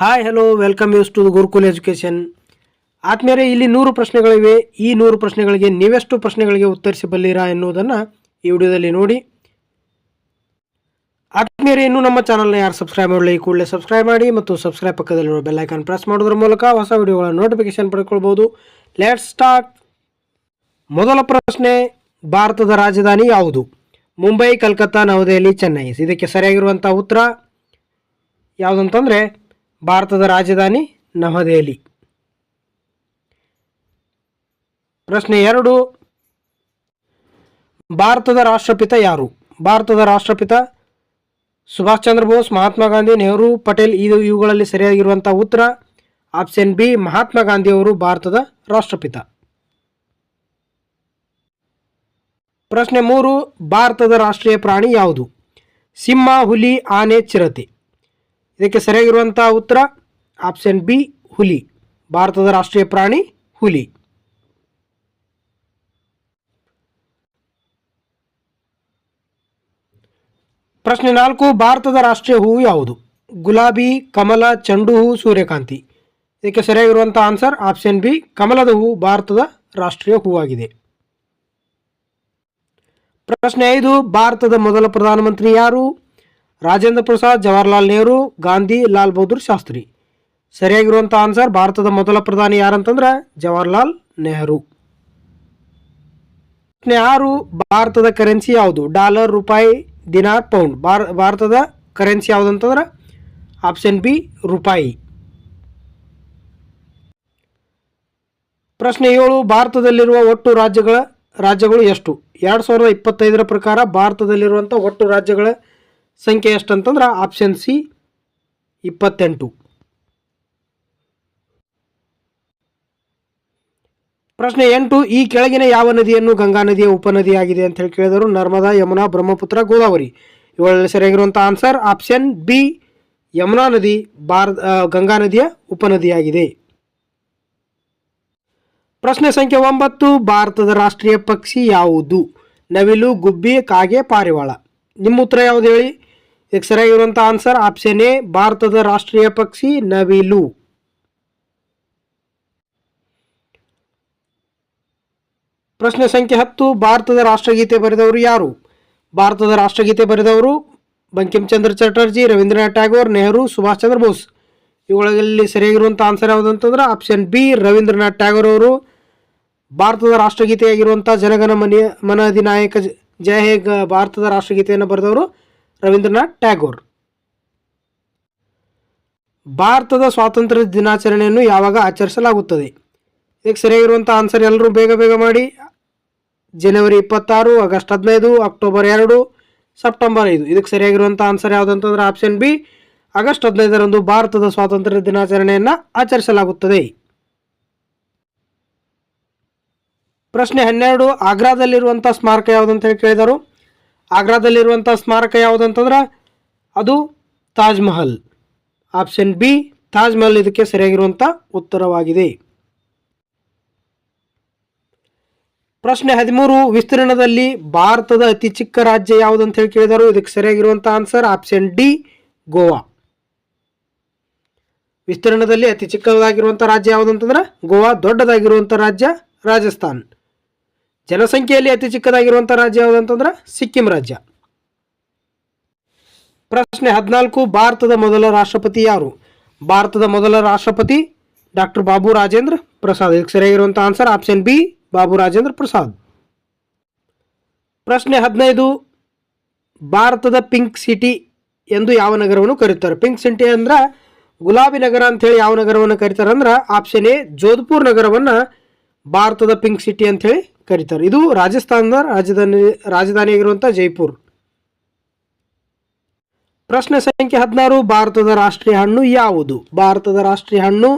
Hi hello welcome yous to Gurukul education ಆದ್ಮೇಲೆ ಇಲ್ಲಿ ನೂರು ಪ್ರಶ್ನೆಗಳಿವೆ. ಈ ನೂರು ಪ್ರಶ್ನೆಗಳಿಗೆ ನೀವೆಷ್ಟು ಪ್ರಶ್ನೆಗಳಿಗೆ ಉತ್ತರಿಸಬಲ್ಲಿರಾ ಎನ್ನುವುದನ್ನು ಈ ವಿಡಿಯೋದಲ್ಲಿ ನೋಡಿ. ಆದ್ಮೇಲೆ ಇನ್ನೂ ನಮ್ಮ ಚಾನಲ್ನ ಯಾರು ಸಬ್ಸ್ಕ್ರೈಬ್ ಮಾಡಲಿ, ಈ ಕೂಡಲೇ ಸಬ್ಸ್ಕ್ರೈಬ್ ಮಾಡಿ ಮತ್ತು ಸಬ್ಸ್ಕ್ರೈಬ್ ಪಕ್ಕದಲ್ಲಿರುವ ಬೆಲ್ ಐಕಾನ್ ಪ್ರೆಸ್ ಮಾಡೋದ್ರ ಮೂಲಕ ಹೊಸ ವಿಡಿಯೋಗಳ ನೋಟಿಫಿಕೇಶನ್ ಪಡ್ಕೊಳ್ಬೋದು. ಲೆಟ್ ಸ್ಟಾರ್ಟ್ ಮೊದಲ ಪ್ರಶ್ನೆ, ಭಾರತದ ರಾಜಧಾನಿ ಯಾವುದು? ಮುಂಬೈ, ಕಲ್ಕತ್ತಾ, ನವದೆಹಲಿ, ಚೆನ್ನೈ. ಇದಕ್ಕೆ ಸರಿಯಾಗಿರುವಂಥ ಉತ್ತರ ಯಾವುದಂತಂದರೆ ಭಾರತದ ರಾಜಧಾನಿ ನವದೆಹಲಿ. ಪ್ರಶ್ನೆ ಎರಡು. ಭಾರತದ ರಾಷ್ಟ್ರಪಿತ ಯಾರು? ಭಾರತದ ರಾಷ್ಟ್ರಪಿತ ಸುಭಾಷ್ ಚಂದ್ರ ಬೋಸ್, ಮಹಾತ್ಮ ಗಾಂಧಿ, ನೆಹರು, ಪಟೇಲ್, ಇದು ಇವುಗಳಲ್ಲಿ ಸರಿಯಾಗಿರುವಂಥ ಉತ್ತರ ಆಪ್ಷನ್ ಬಿ, ಮಹಾತ್ಮ ಗಾಂಧಿ ಅವರು ಭಾರತದ ರಾಷ್ಟ್ರಪಿತ. ಪ್ರಶ್ನೆ ಮೂರು, ಭಾರತದ ರಾಷ್ಟ್ರೀಯ ಪ್ರಾಣಿ ಯಾವುದು? ಸಿಂಹ, ಹುಲಿ, ಆನೆ, ಚಿರತೆ. ಇದಕ್ಕೆ ಸರಿಯಾಗಿರುವಂಥ ಉತ್ತರ ಆಪ್ಷನ್ ಬಿ, ಹುಲಿ. ಭಾರತದ ರಾಷ್ಟ್ರೀಯ ಪ್ರಾಣಿ ಹುಲಿ. ಪ್ರಶ್ನೆ ನಾಲ್ಕು, ಭಾರತದ ರಾಷ್ಟ್ರೀಯ ಹೂವು ಯಾವುದು? ಗುಲಾಬಿ, ಕಮಲ, ಚೆಂಡು ಹೂ ಸೂರ್ಯಕಾಂತಿ. ಇದಕ್ಕೆ ಸರಿಯಾಗಿರುವಂಥ ಆನ್ಸರ್ ಆಪ್ಷನ್ ಬಿ, ಕಮಲದ ಹೂವು ಭಾರತದ ರಾಷ್ಟ್ರೀಯ ಹೂವಾಗಿದೆ. ಪ್ರಶ್ನೆ ಐದು, ಭಾರತದ ಮೊದಲ ಪ್ರಧಾನಮಂತ್ರಿ ಯಾರು? ರಾಜೇಂದ್ರ ಪ್ರಸಾದ್, ಜವಾಹರ್ಲಾಲ್ ನೆಹರು, ಗಾಂಧಿ ಲಾಲ್ ಬಹದ್ದೂರ್ ಶಾಸ್ತ್ರಿ. ಸರಿಯಾಗಿರುವಂಥ ಆನ್ಸರ್ ಭಾರತದ ಮೊದಲ ಪ್ರಧಾನಿ ಯಾರಂತಂದ್ರೆ ಜವಾಹರ್ಲಾಲ್ ನೆಹರು. ಆರು, ಭಾರತದ ಕರೆನ್ಸಿ ಯಾವುದು? ಡಾಲರ್ ರೂಪಾಯಿ, ದಿನಾರ್ ಪೌಂಡ್ ಭಾರ, ಭಾರತದ ಕರೆನ್ಸಿ ಯಾವುದು ಅಂತಂದ್ರೆ ಆಪ್ಷನ್ ಬಿ ರೂಪಾಯಿ. ಪ್ರಶ್ನೆ ಏಳು, ಭಾರತದಲ್ಲಿರುವ ಒಟ್ಟು ರಾಜ್ಯಗಳ, ರಾಜ್ಯಗಳು ಎಷ್ಟು? ಎರಡು ಸಾವಿರದ ಇಪ್ಪತ್ತೈದರ ಪ್ರಕಾರ ಭಾರತದಲ್ಲಿರುವಂಥ ಒಟ್ಟು ರಾಜ್ಯಗಳ ಸಂಖ್ಯೆ ಎಷ್ಟು ಅಂತಂದ್ರೆ ಆಪ್ಷನ್ ಸಿ ಇಪ್ಪತ್ತೆಂಟು. ಪ್ರಶ್ನೆ ಎಂಟು, ಈ ಕೆಳಗಿನ ಯಾವ ನದಿಯನ್ನು ಗಂಗಾ ನದಿಯ ಉಪನದಿಯಾಗಿದೆ ಅಂತ ಹೇಳಿ ಕೇಳಿದರು ನರ್ಮದಾ, ಯಮುನಾ, ಬ್ರಹ್ಮಪುತ್ರ, ಗೋದಾವರಿ. ಇವುಗಳಲ್ಲಿ ಸರಿಯಾಗಿರುವಂಥ ಆನ್ಸರ್ ಆಪ್ಷನ್ ಬಿ ಯಮುನಾ ನದಿ, ಭಾರತ ಗಂಗಾ ನದಿಯ ಉಪನದಿಯಾಗಿದೆ. ಪ್ರಶ್ನೆ ಸಂಖ್ಯೆ ಒಂಬತ್ತು, ಭಾರತದ ರಾಷ್ಟ್ರೀಯ ಪಕ್ಷಿ ಯಾವುದು? ನವಿಲು, ಗುಬ್ಬಿ, ಕಾಗೆ, ಪಾರಿವಾಳ. ನಿಮ್ಮ ಉತ್ತರ ಯಾವುದು ಹೇಳಿ? ಇದಕ್ಕೆ ಸರಿಯಾಗಿರುವಂಥ ಆನ್ಸರ್ ಆಪ್ಷನ್ ಎ ಭಾರತದ ರಾಷ್ಟ್ರೀಯ ಪಕ್ಷಿ ನವಿಲು ಪ್ರಶ್ನೆ ಸಂಖ್ಯೆ ಹತ್ತು ಭಾರತದ ರಾಷ್ಟ್ರಗೀತೆ ಬರೆದವರು ಯಾರು ಭಾರತದ ರಾಷ್ಟ್ರಗೀತೆ ಬರೆದವರು ಬಂಕಿಂಚಂದ್ರ ಚಟರ್ಜಿ ರವೀಂದ್ರನಾಥ್ ಟ್ಯಾಗೋರ್ ನೆಹರು ಸುಭಾಷ್ ಚಂದ್ರ ಬೋಸ್ ಇವುಗಳಲ್ಲಿ ಸರಿಯಾಗಿರುವಂಥ ಆನ್ಸರ್ ಯಾವುದು ಅಂತಂದ್ರೆ ಆಪ್ಷನ್ ಬಿ ರವೀಂದ್ರನಾಥ್ ಟ್ಯಾಗೋರ್ ಅವರು। ಭಾರತದ ರಾಷ್ಟ್ರಗೀತೆಯಾಗಿರುವಂಥ ಜನಗಣ ಮನ ಮನ ಅಧಿನಾಯಕ ಜಯ ಹೇ ಭಾರತದ ರಾಷ್ಟ್ರಗೀತೆಯನ್ನು ಬರೆದವರು? ರವೀಂದ್ರನಾಥ್ ಟ್ಯಾಗೋರ್. ಭಾರತದ ಸ್ವಾತಂತ್ರ್ಯ ದಿನಾಚರಣೆಯನ್ನು ಯಾವಾಗ ಆಚರಿಸಲಾಗುತ್ತದೆ? ಇದಕ್ಕೆ ಸರಿಯಾಗಿರುವಂಥ ಆನ್ಸರ್ ಎಲ್ಲರೂ ಬೇಗ ಬೇಗ ಮಾಡಿ. ಜನವರಿ ಇಪ್ಪತ್ತಾರು, ಆಗಸ್ಟ್ ಹದಿನೈದು, ಅಕ್ಟೋಬರ್ ಎರಡು, ಸೆಪ್ಟೆಂಬರ್ ಐದು. ಇದಕ್ಕೆ ಸರಿಯಾಗಿರುವಂಥ ಆನ್ಸರ್ ಯಾವುದಂತಂದ್ರೆ ಆಪ್ಷನ್ ಬಿ, ಆಗಸ್ಟ್ ಹದಿನೈದರಂದು ಭಾರತದ ಸ್ವಾತಂತ್ರ್ಯ ದಿನಾಚರಣೆಯನ್ನು ಆಚರಿಸಲಾಗುತ್ತದೆ. ಪ್ರಶ್ನೆ ಹನ್ನೆರಡು, ಆಗ್ರಾದಲ್ಲಿರುವಂಥ ಸ್ಮಾರಕ ಯಾವುದಂತ ಹೇಳಿ ಕೇಳಿದರು. ಆಗ್ರಾದಲ್ಲಿರುವಂಥ ಸ್ಮಾರಕ ಯಾವುದಂತಂದ್ರೆ ಅದು ತಾಜ್ ಮಹಲ್. ಆಪ್ಷನ್ ಬಿ, ತಾಜ್ ಮಹಲ್ ಇದಕ್ಕೆ ಸರಿಯಾಗಿರುವಂಥ ಉತ್ತರವಾಗಿದೆ. ಪ್ರಶ್ನೆ ಹದಿಮೂರು, ವಿಸ್ತೀರ್ಣದಲ್ಲಿ ಭಾರತದ ಅತಿ ಚಿಕ್ಕ ರಾಜ್ಯ ಯಾವುದು ಅಂತ ಹೇಳಿ ಕೇಳಿದರು? ಇದಕ್ಕೆ ಸರಿಯಾಗಿರುವಂಥ ಆನ್ಸರ್ ಆಪ್ಷನ್ ಡಿ, ಗೋವಾ. ವಿಸ್ತೀರ್ಣದಲ್ಲಿ ಅತಿ ಚಿಕ್ಕದಾಗಿರುವಂಥ ರಾಜ್ಯ ಯಾವುದು ಅಂತಂದ್ರೆ ಗೋವಾ ದೊಡ್ಡದಾಗಿರುವಂಥ ರಾಜ್ಯ ರಾಜಸ್ಥಾನ್. ಜನಸಂಖ್ಯೆಯಲ್ಲಿ ಅತಿ ಚಿಕ್ಕದಾಗಿರುವಂಥ ರಾಜ್ಯ ಯಾವುದಂತಂದ್ರೆ ಸಿಕ್ಕಿಂ ರಾಜ್ಯ. ಪ್ರಶ್ನೆ ಹದಿನಾಲ್ಕು, ಭಾರತದ ಮೊದಲ ರಾಷ್ಟ್ರಪತಿ ಯಾರು? ಭಾರತದ ಮೊದಲ ರಾಷ್ಟ್ರಪತಿ ಡಾಕ್ಟರ್ ಬಾಬು ರಾಜೇಂದ್ರ ಪ್ರಸಾದ್. ಇದಕ್ಕೆ ಸರಿಯಾಗಿರುವಂಥ answer option B, Babu Rajendra Prasad. ಪ್ರಶ್ನೆ ಹದಿನೈದು, ಭಾರತದ ಪಿಂಕ್ ಸಿಟಿ ಎಂದು ಯಾವ ನಗರವನ್ನು ಕರೀತಾರೆ? ಪಿಂಕ್ ಸಿಟಿ ಅಂದ್ರೆ ಗುಲಾಬಿ ನಗರ ಅಂತೇಳಿ ಯಾವ ನಗರವನ್ನು ಕರೀತಾರೆ ಅಂದ್ರೆ ಆಪ್ಷನ್ ಎ, ಜೋಧ್ಪುರ್ ನಗರವನ್ನು ಭಾರತದ ಪಿಂಕ್ ಸಿಟಿ ಅಂತೇಳಿ ಕರೀತಾರೆ. ಇದು ರಾಜಸ್ಥಾನದ ರಾಜಧಾನಿ ರಾಜಧಾನಿಯಾಗಿರುವಂಥ ಜೈಪುರ್. ಪ್ರಶ್ನೆ ಸಂಖ್ಯೆ ಹದಿನಾರು, ಭಾರತದ ರಾಷ್ಟ್ರೀಯ ಹಣ್ಣು ಯಾವುದು? ಭಾರತದ ರಾಷ್ಟ್ರೀಯ ಹಣ್ಣು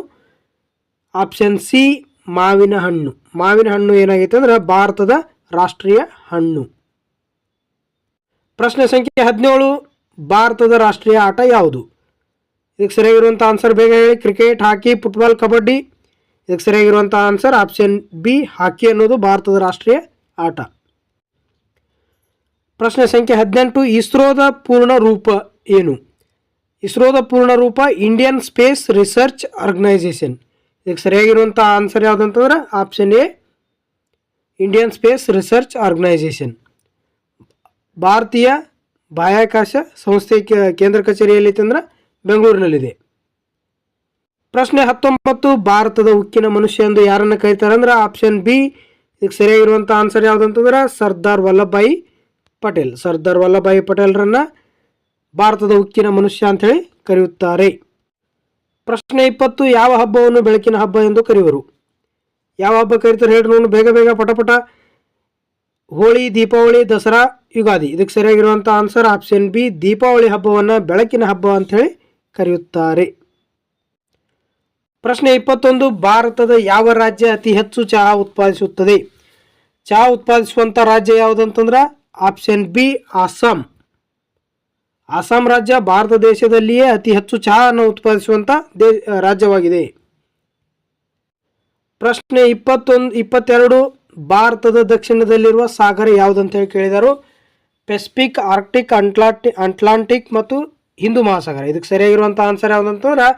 ಆಪ್ಷನ್ ಸಿ, ಮಾವಿನ ಹಣ್ಣು. ಮಾವಿನ ಹಣ್ಣು ಏನಾಗೈತೆ ಅಂದ್ರೆ ಭಾರತದ ರಾಷ್ಟ್ರೀಯ ಹಣ್ಣು. ಪ್ರಶ್ನೆ ಸಂಖ್ಯೆ ಹದಿನೇಳು, ಭಾರತದ ರಾಷ್ಟ್ರೀಯ ಆಟ ಯಾವುದು? ಇದಕ್ಕೆ ಸರಿಯಾಗಿರುವಂಥ ಆನ್ಸರ್ ಬೇಗ ಹೇಳಿ. Cricket, hockey football kabaddi. ಇದಕ್ಕೆ ಸರಿಯಾಗಿರುವಂಥ ಆನ್ಸರ್ ಆಪ್ಷನ್ ಬಿ ಹಾಕಿ ಅನ್ನೋದು ಭಾರತದ ರಾಷ್ಟ್ರೀಯ ಆಟ. ಪ್ರಶ್ನೆ ಸಂಖ್ಯೆ ಹದಿನೆಂಟು, ಇಸ್ರೋದ ಪೂರ್ಣ ರೂಪ ಏನು? ಇಸ್ರೋದ ಪೂರ್ಣ ರೂಪ ಇಂಡಿಯನ್ ಸ್ಪೇಸ್ ರಿಸರ್ಚ್ ಆರ್ಗನೈಸೇಷನ್ ಇದಕ್ಕೆ ಸರಿಯಾಗಿರುವಂಥ answer ಯಾವುದಂತಂದ್ರೆ option A Indian space research organisation ಭಾರತೀಯ ಬಾಹ್ಯಾಕಾಶ ಸಂಸ್ಥೆ ಕೇಂದ್ರ ಕಚೇರಿ ಎಲ್ಲಿದೆ ಅಂದ್ರೆ ಬೆಂಗಳೂರಿನಲ್ಲಿದೆ. ಪ್ರಶ್ನೆ ಹತ್ತೊಂಬತ್ತು, ಭಾರತದ ಉಕ್ಕಿನ ಮನುಷ್ಯ ಎಂದು ಯಾರನ್ನು ಕರೀತಾರೆ ಅಂದ್ರೆ ಆಪ್ಷನ್ ಬಿ ಇದಕ್ಕೆ ಸರಿಯಾಗಿರುವಂಥ ಆನ್ಸರ್ ಯಾವುದಂತಂದ್ರೆ ಸರ್ದಾರ್ ವಲ್ಲಭಾಯಿ ಪಟೇಲ್. ಸರ್ದಾರ್ ವಲ್ಲಭಾಯಿ ಪಟೇಲ್ರನ್ನ ಭಾರತದ ಉಕ್ಕಿನ ಮನುಷ್ಯ ಅಂತೇಳಿ ಕರೆಯುತ್ತಾರೆ. ಪ್ರಶ್ನೆ ಇಪ್ಪತ್ತು, ಯಾವ ಹಬ್ಬವನ್ನು ಬೆಳಕಿನ ಹಬ್ಬ ಎಂದು ಕರೆಯುವರು? ಯಾವ ಹಬ್ಬ ಕರೀತಾರೆ ಹೇಳ್ರಿ ನೋಡಿ, ಬೇಗ ಬೇಗ ಪಟಪಟ ಹೋಳಿ, ದೀಪಾವಳಿ, ದಸರಾ, ಯುಗಾದಿ. ಇದಕ್ಕೆ ಸರಿಯಾಗಿರುವಂಥ ಆನ್ಸರ್ ಆಪ್ಷನ್ ಬಿ ದೀಪಾವಳಿ ಹಬ್ಬವನ್ನು ಬೆಳಕಿನ ಹಬ್ಬ ಅಂಥೇಳಿ ಕರೆಯುತ್ತಾರೆ. ಪ್ರಶ್ನೆ ಇಪ್ಪತ್ತೊಂದು, ಭಾರತದ ಯಾವ ರಾಜ್ಯ ಅತಿ ಹೆಚ್ಚು ಚಹಾ ಉತ್ಪಾದಿಸುತ್ತದೆ? ಚಹಾ ಉತ್ಪಾದಿಸುವಂಥ ರಾಜ್ಯ ಯಾವುದಂತಂದ್ರೆ? ಆಪ್ಷನ್ ಬಿ ಅಸ್ಸಾಂ ಅಸ್ಸಾಂ ರಾಜ್ಯ ಭಾರತ ದೇಶದಲ್ಲಿಯೇ ಅತಿ ಹೆಚ್ಚು ಚಹಾವನ್ನು ಉತ್ಪಾದಿಸುವಂಥ ದೇ, ರಾಜ್ಯವಾಗಿದೆ. ಪ್ರಶ್ನೆ ಇಪ್ಪತ್ತೊಂದು, ಇಪ್ಪತ್ತೆರಡು, ಭಾರತದ ದಕ್ಷಿಣದಲ್ಲಿರುವ ಸಾಗರ ಯಾವುದಂತ ಹೇಳಿ ಕೇಳಿದರು? ಪೆಸಿಫಿಕ್ ಆರ್ಕ್ಟಿಕ್ ಅಂಟ್ಲಾಂಟಿ ಅಟ್ಲಾಂಟಿಕ್ ಮತ್ತು ಹಿಂದೂ ಮಹಾಸಾಗರ. ಇದಕ್ಕೆ ಸರಿಯಾಗಿರುವಂಥ ಆನ್ಸರ್ ಯಾವುದಂತಂದ್ರೆ?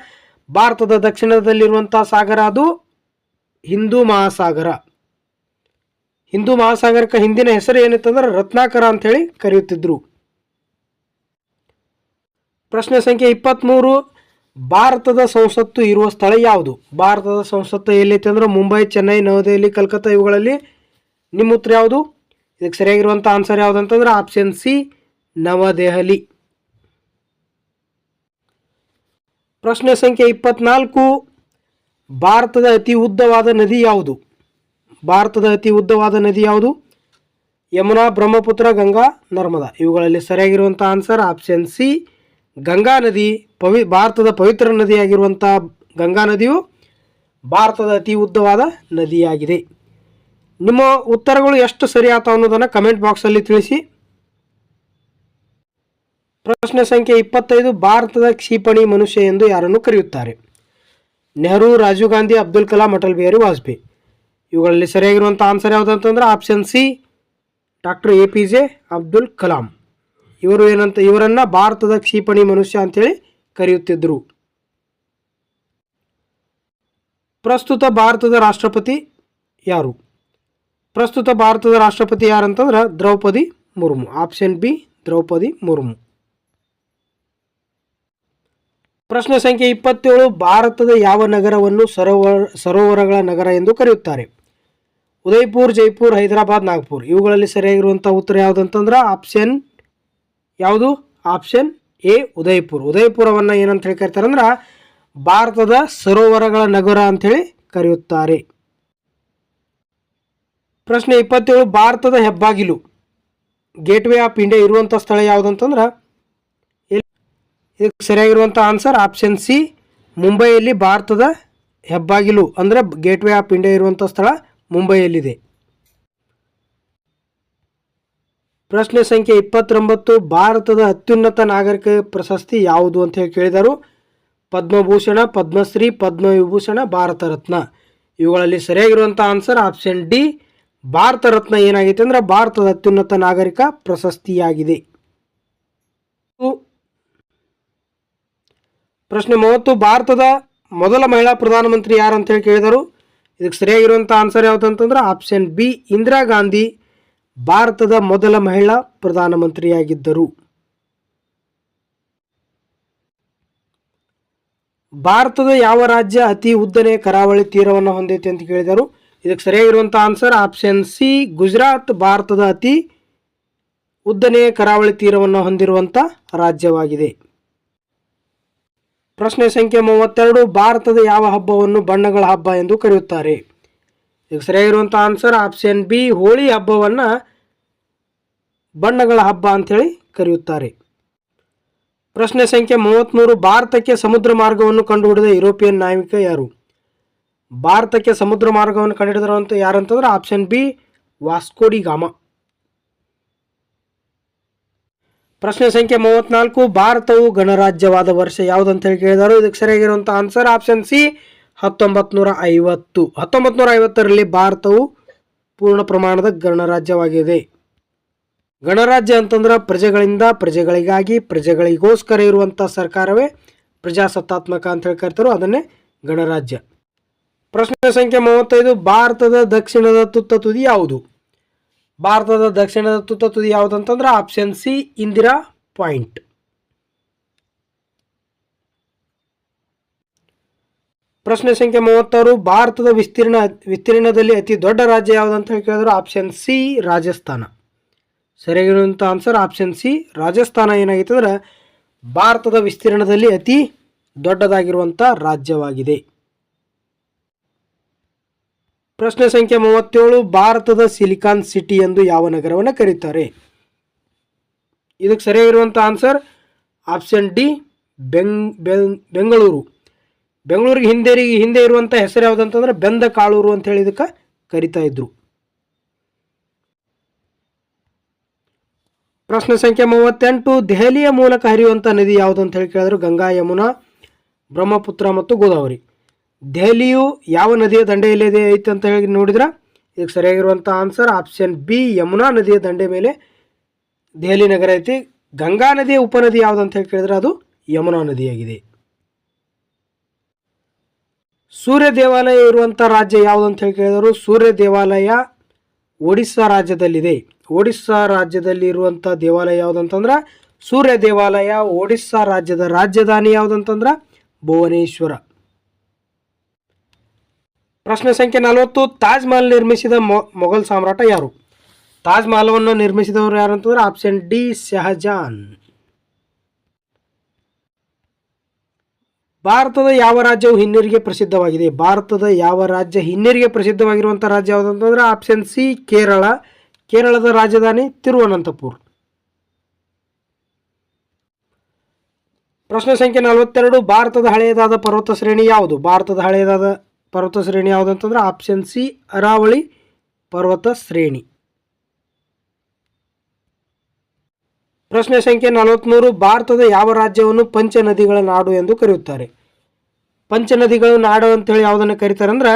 ಭಾರತದ ದಕ್ಷಿಣದಲ್ಲಿರುವಂಥ ಸಾಗರ ಅದು ಹಿಂದೂ ಮಹಾಸಾಗರ. ಹಿಂದೂ ಮಹಾಸಾಗರಕ್ಕೆ ಹಿಂದಿನ ಹೆಸರು ಏನಿತ್ತಂದ್ರೆ ರತ್ನಾಕರ ಅಂಥೇಳಿ ಕರೆಯುತ್ತಿದ್ದರು ಪ್ರಶ್ನೆ ಸಂಖ್ಯೆ ಇಪ್ಪತ್ತ್ಮೂರು ಭಾರತದ ಸಂಸತ್ತು ಇರುವ ಸ್ಥಳ ಯಾವುದು? ಭಾರತದ ಸಂಸತ್ತು ಎಲ್ಲೈತೆ ಅಂದ್ರೆ ಮುಂಬೈ, ಚೆನ್ನೈ, ನವದೆಹಲಿ, ಕಲ್ಕತ್ತಾ ಇವುಗಳಲ್ಲಿ ನಿಮ್ಮ ಉತ್ತರ ಯಾವುದು? ಇದಕ್ಕೆ ಸರಿಯಾಗಿರುವಂಥ ಆನ್ಸರ್ ಯಾವುದಂತಂದ್ರೆ ಆಪ್ಷನ್ ಸಿ ನವದೆಹಲಿ. ಪ್ರಶ್ನೆ ಸಂಖ್ಯೆ ಇಪ್ಪತ್ನಾಲ್ಕು. ಭಾರತದ ಅತಿ ಉದ್ದವಾದ ನದಿ ಯಾವುದು? ಭಾರತದ ಅತಿ ಉದ್ದವಾದ ನದಿ ಯಾವುದು? ಯಮುನಾ, ಬ್ರಹ್ಮಪುತ್ರ, ಗಂಗಾ, ನರ್ಮದಾ. ಇವುಗಳಲ್ಲಿ ಸರಿಯಾಗಿರುವಂಥ ಆನ್ಸರ್ ಆಪ್ಷನ್ ಸಿ. ಗಂಗಾ ನದಿ, ಪವಿ, ಭಾರತದ ಪವಿತ್ರ ನದಿಯಾಗಿರುವಂಥ ಗಂಗಾ ನದಿಯು ಭಾರತದ ಅತಿ ಉದ್ದವಾದ ನದಿಯಾಗಿದೆ. ನಿಮ್ಮ ಉತ್ತರಗಳು ಎಷ್ಟು ಸರಿ ಆತಾವ ಅನ್ನೋದನ್ನು ಕಮೆಂಟ್ ಬಾಕ್ಸಲ್ಲಿ ತಿಳಿಸಿ. ಪ್ರಶ್ನೆ ಸಂಖ್ಯೆ ಇಪ್ಪತ್ತೈದು, ಭಾರತದ ಕ್ಷಿಪಣಿ ಮನುಷ್ಯ ಎಂದು ಯಾರನ್ನು ಕರೆಯುತ್ತಾರೆ? ನೆಹರು, ರಾಜೀವ್ ಗಾಂಧಿ, ಅಬ್ದುಲ್ ಕಲಾಂ, ಅಟಲ್ ಬಿಹಾರಿ ವಾಜಪೇಯಿ. ಇವುಗಳಲ್ಲಿ ಸರಿಯಾಗಿರುವಂಥ answer ಯಾವುದಂತಂದ್ರೆ option C doctor A P J Abdul Kalam. ಇವರು ಏನಂತ, ಇವರನ್ನ ಭಾರತದ ಕ್ಷಿಪಣಿ ಮನುಷ್ಯ ಅಂತೇಳಿ ಕರೆಯುತ್ತಿದ್ದರು. ಪ್ರಸ್ತುತ ಭಾರತದ ರಾಷ್ಟ್ರಪತಿ ಯಾರು? ಪ್ರಸ್ತುತ ಭಾರತದ ರಾಷ್ಟ್ರಪತಿ ಯಾರಂತಂದ್ರೆ Draupadi Murmu. Option B Draupadi Murmu. ಪ್ರಶ್ನೆ ಸಂಖ್ಯೆ ಇಪ್ಪತ್ತೇಳು, ಭಾರತದ ಯಾವ ನಗರವನ್ನು ಸರೋವರ ಸರೋವರಗಳ ನಗರ ಎಂದು ಕರೆಯುತ್ತಾರೆ. ಉದಯ್ಪುರ್, ಜೈಪುರ್, ಹೈದರಾಬಾದ್, ನಾಗ್ಪುರ್. ಇವುಗಳಲ್ಲಿ ಸರಿಯಾಗಿರುವಂಥ ಉತ್ತರ ಯಾವುದಂತಂದ್ರೆ ಆಪ್ಷನ್ ಯಾವುದು? Option A, Udaipur. ಉದಯಪುರವನ್ನು ಏನಂತ ಹೇಳಿ ಕರೀತಾರೆ ಅಂದ್ರೆ ಭಾರತದ ಸರೋವರಗಳ ನಗರ ಅಂಥೇಳಿ ಕರೆಯುತ್ತಾರೆ. ಪ್ರಶ್ನೆ ಇಪ್ಪತ್ತೇಳು, ಭಾರತದ ಹೆಬ್ಬಾಗಿಲು. ಗೇಟ್ವೇ ಆಫ್ ಇಂಡಿಯಾ ಇರುವಂಥ ಸ್ಥಳ ಯಾವುದಂತಂದ್ರೆ ಇದಕ್ಕೆ ಸರಿಯಾಗಿರುವಂಥ ಆನ್ಸರ್ ಆಪ್ಷನ್ ಸಿ, ಮುಂಬೈಯಲ್ಲಿ ಭಾರತದ ಹೆಬ್ಬಾಗಿಲು, ಅಂದರೆ ಗೇಟ್ವೇ ಆಫ್ ಇಂಡಿಯಾ ಇರುವಂಥ ಸ್ಥಳ ಮುಂಬೈಯಲ್ಲಿದೆ. ಪ್ರಶ್ನೆ ಸಂಖ್ಯೆ ಇಪ್ಪತ್ತೊಂಬತ್ತು, ಭಾರತದ ಅತ್ಯುನ್ನತ ನಾಗರಿಕ ಪ್ರಶಸ್ತಿ ಯಾವುದು ಅಂತ ಹೇಳಿ ಕೇಳಿದರು. ಪದ್ಮಭೂಷಣ, ಪದ್ಮಶ್ರೀ, ಪದ್ಮವಿಭೂಷಣ ಭಾರತ ರತ್ನ ಇವುಗಳಲ್ಲಿ ಸರಿಯಾಗಿರುವಂಥ answer option D Bharat Ratna ಏನಾಗೈತೆ ಅಂದ್ರೆ ಭಾರತದ ಅತ್ಯುನ್ನತ ನಾಗರಿಕ ಪ್ರಶಸ್ತಿಯಾಗಿದೆ. ಪ್ರಶ್ನೆ ಮೂವತ್ತು, ಭಾರತದ ಮೊದಲ ಮಹಿಳಾ ಪ್ರಧಾನಮಂತ್ರಿ ಯಾರು ಅಂತ ಹೇಳಿ ಕೇಳಿದರು. ಇದಕ್ಕೆ ಸರಿಯಾಗಿರುವಂಥ ಆನ್ಸರ್ ಯಾವುದಂತಂದ್ರೆ ಆಪ್ಷನ್ ಬಿ, ಇಂದಿರಾ ಗಾಂಧಿ ಭಾರತದ ಮೊದಲ ಮಹಿಳಾ ಪ್ರಧಾನಮಂತ್ರಿಯಾಗಿದ್ದರು. ಭಾರತದ ಯಾವ ರಾಜ್ಯ ಅತಿ ಉದ್ದನೆ ಕರಾವಳಿ ತೀರವನ್ನು ಹೊಂದೈತೆ ಅಂತ ಕೇಳಿದರು. ಇದಕ್ಕೆ ಸರಿಯಾಗಿರುವಂಥ ಆನ್ಸರ್ ಆಪ್ಷನ್ ಸಿ, ಗುಜರಾತ್, ಭಾರತದ ಅತಿ ಉದ್ದನೆಯ ಕರಾವಳಿ ತೀರವನ್ನು ಹೊಂದಿರುವಂಥ ರಾಜ್ಯವಾಗಿದೆ. ಪ್ರಶ್ನೆ ಸಂಖ್ಯೆ ಮೂವತ್ತೆರಡು, ಭಾರತದ ಯಾವ ಹಬ್ಬವನ್ನು ಬಣ್ಣಗಳ ಹಬ್ಬ ಎಂದು ಕರೆಯುತ್ತಾರೆ? ಈಗ ಸರಿಯಾಗಿರುವಂಥ ಆನ್ಸರ್ ಆಪ್ಷನ್ ಬಿ ಹೋಳಿ ಹಬ್ಬವನ್ನು ಬಣ್ಣಗಳ ಹಬ್ಬ ಅಂಥೇಳಿ ಕರೆಯುತ್ತಾರೆ. ಪ್ರಶ್ನೆ ಸಂಖ್ಯೆ ಮೂವತ್ತ್ಮೂರು ಭಾರತಕ್ಕೆ ಸಮುದ್ರ ಮಾರ್ಗವನ್ನು ಕಂಡುಹಿಡಿದ ಯುರೋಪಿಯನ್ ನಾವಿಕ ಯಾರು? ಭಾರತಕ್ಕೆ ಸಮುದ್ರ ಮಾರ್ಗವನ್ನು ಕಂಡುಹಿಡಿದಿರುವಂಥ ಯಾರಂತಂದ್ರೆ ಆಪ್ಷನ್ ಬಿ ವಾಸ್ಕೋಡಿ ಪ್ರಶ್ನೆ ಸಂಖ್ಯೆ ಮೂವತ್ನಾಲ್ಕು, ಭಾರತವು ಗಣರಾಜ್ಯವಾದ ವರ್ಷ ಯಾವುದಂತ ಹೇಳಿ ಕೇಳಿದರು? ಇದಕ್ಕೆ ಸರಿಯಾಗಿರುವಂಥ ಆನ್ಸರ್ ಆಪ್ಷನ್ ಸಿ ಹತ್ತೊಂಬತ್ತು ನೂರ ಐವತ್ತು ಹತ್ತೊಂಬತ್ತು ನೂರ ಐವತ್ತರಲ್ಲಿ ಭಾರತವು ಪೂರ್ಣ ಪ್ರಮಾಣದ ಗಣರಾಜ್ಯವಾಗಿದೆ. ಗಣರಾಜ್ಯ ಅಂತಂದ್ರೆ ಪ್ರಜೆಗಳಿಂದ ಪ್ರಜೆಗಳಿಗಾಗಿ, ಪ್ರಜೆಗಳಿಗೋಸ್ಕರ ಇರುವಂಥ ಸರ್ಕಾರವೇ ಪ್ರಜಾಸತ್ತಾತ್ಮಕ ಅಂತ ಹೇಳಿ ಕರಿತಾರೋ, ಅದನ್ನೇ ಗಣರಾಜ್ಯ. ಪ್ರಶ್ನೆ ಸಂಖ್ಯೆ ಮೂವತ್ತೈದು, ಭಾರತದ ದಕ್ಷಿಣದ ತುತ್ತ ತುದಿ ಯಾವುದು? ಭಾರತದ ದಕ್ಷಿಣದ ತುತ್ತ ತುದಿ ಯಾವುದು ಅಂತಂದ್ರೆ ಆಪ್ಷನ್ ಸಿ ಇಂದಿರಾ ಪಾಯಿಂಟ್ ಪ್ರಶ್ನೆ ಸಂಖ್ಯೆ ಮೂವತ್ತಾರು, ಭಾರತದ ವಿಸ್ತೀರ್ಣ, ವಿಸ್ತೀರ್ಣದಲ್ಲಿ ಅತಿ ದೊಡ್ಡ ರಾಜ್ಯ ಯಾವುದು ಅಂತ ಹೇಳಿ ಕೇಳಿದ್ರು ಆಪ್ಷನ್ ಸಿ ರಾಜಸ್ಥಾನ. ಸರಿಯಾಗಿರುವಂಥ ಆನ್ಸರ್ ಆಪ್ಷನ್ ಸಿ ರಾಜಸ್ಥಾನ ಏನಾಗಿತ್ತಂದ್ರೆ ಭಾರತದ ವಿಸ್ತೀರ್ಣದಲ್ಲಿ ಅತಿ ದೊಡ್ಡದಾಗಿರುವಂಥ ರಾಜ್ಯವಾಗಿದೆ. ಪ್ರಶ್ನೆ ಸಂಖ್ಯೆ ಮೂವತ್ತೇಳು, ಭಾರತದ ಸಿಲಿಕಾನ್ ಸಿಟಿ ಎಂದು ಯಾವ ನಗರವನ್ನು ಕರೀತಾರೆ? ಇದಕ್ಕೆ ಸರಿಯಾಗಿರುವಂಥ ಆನ್ಸರ್ ಆಪ್ಷನ್ ಡಿ, ಬೆಂಗ್ ಬೆಂಗಳೂರು. ಬೆಂಗಳೂರಿಗೆ ಹಿಂದೆ ಹಿಂದೆ ಇರುವಂಥ ಹೆಸರು ಯಾವುದಂತಂದ್ರೆ ಬೆಂದ ಕಾಳೂರು ಅಂತ ಹೇಳಿ ಇದಕ್ಕೆ ಕರಿತಾ ಇದ್ರು. ಪ್ರಶ್ನೆ ಸಂಖ್ಯೆ ಮೂವತ್ತೆಂಟು, ದೆಹಲಿಯ ಮೂಲಕ ಹರಿಯುವಂಥ ನದಿ ಯಾವುದು ಅಂತ ಹೇಳಿ ಕೇಳಿದ್ರು ಗಂಗಾ, ಯಮುನಾ, ಬ್ರಹ್ಮಪುತ್ರ ಮತ್ತು ಗೋದಾವರಿ. ದೆಹಲಿಯು ಯಾವ ನದಿಯ ದಂಡೆಯಲ್ಲಿದೆ ಐತೆ ಅಂತ ಹೇಳಿ ನೋಡಿದ್ರೆ? ಇದಕ್ಕೆ ಸರಿಯಾಗಿರುವಂಥ ಆನ್ಸರ್ ಆಪ್ಷನ್ ಬಿ ಯಮುನಾ ನದಿಯ ದಂಡೆ ಮೇಲೆ ದೆಹಲಿ ನಗರ ಐತಿ. ಗಂಗಾ ನದಿಯ ಉಪನದಿ ಯಾವುದು ಅಂತ ಹೇಳಿ ಕೇಳಿದ್ರೆ ಅದು ಯಮುನಾ ನದಿಯಾಗಿದೆ. ಸೂರ್ಯ ದೇವಾಲಯ ಇರುವಂಥ ರಾಜ್ಯ ಯಾವುದು ಅಂತ ಹೇಳಿ ಕೇಳಿದರು? ಸೂರ್ಯ ದೇವಾಲಯ ಒಡಿಸ್ಸಾ ರಾಜ್ಯದಲ್ಲಿದೆ. ಒಡಿಸ್ಸಾ ರಾಜ್ಯದಲ್ಲಿ ಇರುವಂಥ ದೇವಾಲಯ ಯಾವುದಂತಂದ್ರೆ ಸೂರ್ಯ ದೇವಾಲಯ ಒಡಿಸ್ಸಾ ರಾಜ್ಯದ ರಾಜಧಾನಿ ಯಾವುದಂತಂದ್ರೆ ಭುವನೇಶ್ವರ. ಪ್ರಶ್ನೆ ಸಂಖ್ಯೆ ನಲವತ್ತು, ತಾಜ್ ಮಹಲ್ ನಿರ್ಮಿಸಿದ ಮೊಘಲ್ ಸಾಮ್ರಾಟ ಯಾರು? ತಾಜ್ ಮಹಲವನ್ನು ನಿರ್ಮಿಸಿದವರು ಯಾರು ಅಂತಂದ್ರೆ ಆಪ್ಷನ್ ಡಿ, ಶಹಜಾನ್. ಭಾರತದ ಯಾವ ರಾಜ್ಯವು ಹಿನ್ನೀರಿಗೆ ಪ್ರಸಿದ್ಧವಾಗಿದೆ? ಭಾರತದ ಯಾವ ರಾಜ್ಯ ಹಿನ್ನೀರಿಗೆ ಪ್ರಸಿದ್ಧವಾಗಿರುವಂಥ ರಾಜ್ಯ ಯಾವುದಂತಂದ್ರೆ ಆಪ್ಷನ್ ಸಿ, ಕೇರಳ. ಕೇರಳದ ರಾಜಧಾನಿ ತಿರುವನಂತಪುರ. ಪ್ರಶ್ನೆ ಸಂಖ್ಯೆ ನಲವತ್ತೆರಡು, ಭಾರತದ ಹಳೆಯದಾದ ಪರ್ವತ ಶ್ರೇಣಿ ಯಾವುದು? ಭಾರತದ ಹಳೆಯದಾದ ಪರ್ವತ ಶ್ರೇಣಿ ಯಾವುದು ಅಂತಂದ್ರೆ ಆಪ್ಷನ್ ಸಿ ಅರಾವಳಿ ಪರ್ವತ ಶ್ರೇಣಿ. ಪ್ರಶ್ನೆ ಸಂಖ್ಯೆ ನಲವತ್ತ್ಮೂರು ಭಾರತದ ಯಾವ ರಾಜ್ಯವನ್ನು ಪಂಚ ನದಿಗಳ ನಾಡು ಎಂದು ಕರೆಯುತ್ತಾರೆ? ಪಂಚ ನದಿಗಳ ನಾಡು ಅಂತೇಳಿ ಯಾವುದನ್ನು ಕರೀತಾರೆ ಅಂದ್ರೆ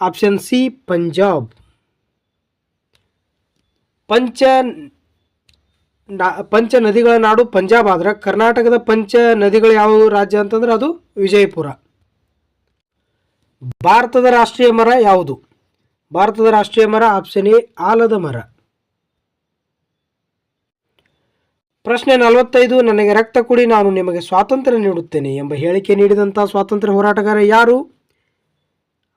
ಆಪ್ಷನ್ ಸಿ ಪಂಜಾಬ್. ಪಂಚ ಪಂಚ ನದಿಗಳ ನಾಡು ಪಂಜಾಬ್ ಆದ್ರೆ ಕರ್ನಾಟಕದ ಪಂಚ ನದಿಗಳು ಯಾವ ರಾಜ್ಯ ಅಂತಂದ್ರೆ ಅದು ವಿಜಯಪುರ. ಭಾರತದ ರಾಷ್ಟ್ರೀಯ ಮರ ಯಾವುದು? ಭಾರತದ ರಾಷ್ಟ್ರೀಯ ಮರ ಆಪ್ಷನ್ ಎ, ಆಲದ ಮರ. ಪ್ರಶ್ನೆ ನಲವತ್ತೈದು, ನನಗೆ ರಕ್ತ ಕೊಡಿ, ನಾನು ನಿಮಗೆ ಸ್ವಾತಂತ್ರ್ಯ ನೀಡುತ್ತೇನೆ ಎಂಬ ಹೇಳಿಕೆ ನೀಡಿದಂಥ ಸ್ವಾತಂತ್ರ್ಯ ಹೋರಾಟಗಾರ ಯಾರು?